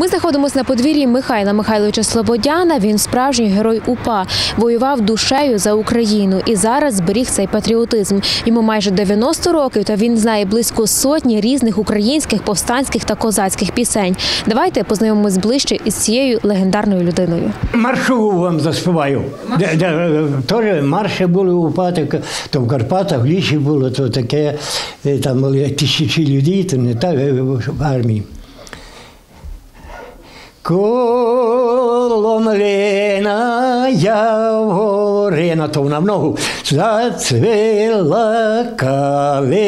Ми знаходимося на подвір'ї Михайла Михайловича Слободяна. Він справжній герой УПА. Воював душею за Україну і зараз зберіг цей патріотизм. Йому майже 90 років, та він знає близько сотні різних українських, повстанських та козацьких пісень. Давайте познайомимось ближче із цією легендарною людиною. Маршу вам заспіваю. Теж марші були у Патик, то в Карпатах, в Ліші було, то таке, е, там були тисячі людей, то не так е, в армії. Коло млина я вгорина, то вона в ногу зацвіла калина,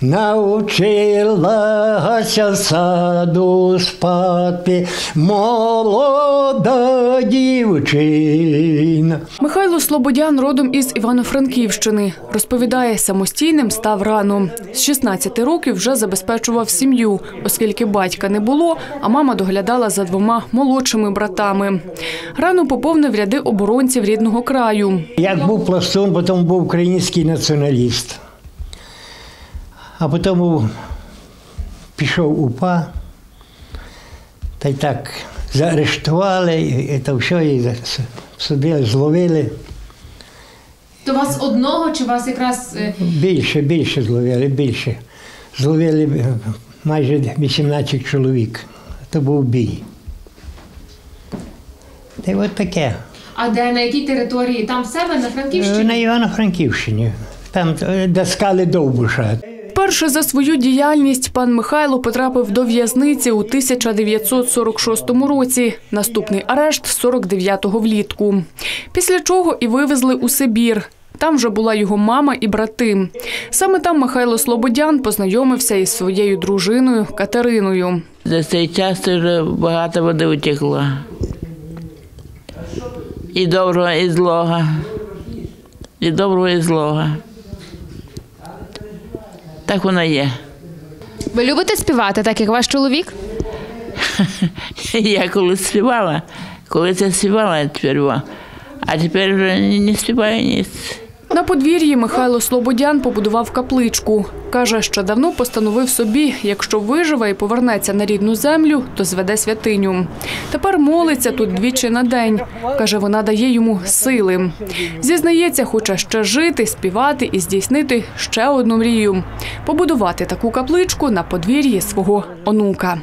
навчилася в саду спати молода дівчина. Михайло Слободян родом із Івано-Франківщини. Розповідає, самостійним став рано. З 16 років вже забезпечував сім'ю, оскільки батька не було, а мама доглядала за двома молодшими братами. Рано поповнив ряди оборонців рідного краю. Як був пластун, потім був український націоналіст. А потім пішов УПА, та й так заарештували, і це все, і судили, зловили. То вас одного чи вас якраз е, Більше, більше зловили, більше. Зловили е, майже 18 чоловік. Це був бій. Та й от таке. а де на якій території? Там в себе на Е, Франківщині? На Івано-Франківщині. Там е, де скали Довбуша. Перше за свою діяльність пан Михайло потрапив до в'язниці у 1946 році. Наступний арешт 49-го влітку. Після чого і вивезли у Сибір. Там вже була його мама і брати. Саме там Михайло Слободян познайомився із своєю дружиною Катериною. За цей час вже багато води утекло. І доброго, і злого. І доброго, і злого. Так вона є. Ви любите співати, так як ваш чоловік? Я коли співала, коли це співала, тепер, а тепер вже не співаю ніц. На подвір'ї Михайло Слободян побудував капличку. Каже, що давно постановив собі, якщо виживе і повернеться на рідну землю, то зведе святиню. Тепер молиться тут двічі на день. Каже, вона дає йому сили. Зізнається, хоче ще жити, співати і здійснити ще одну мрію побудувати таку капличку на подвір'ї свого онука.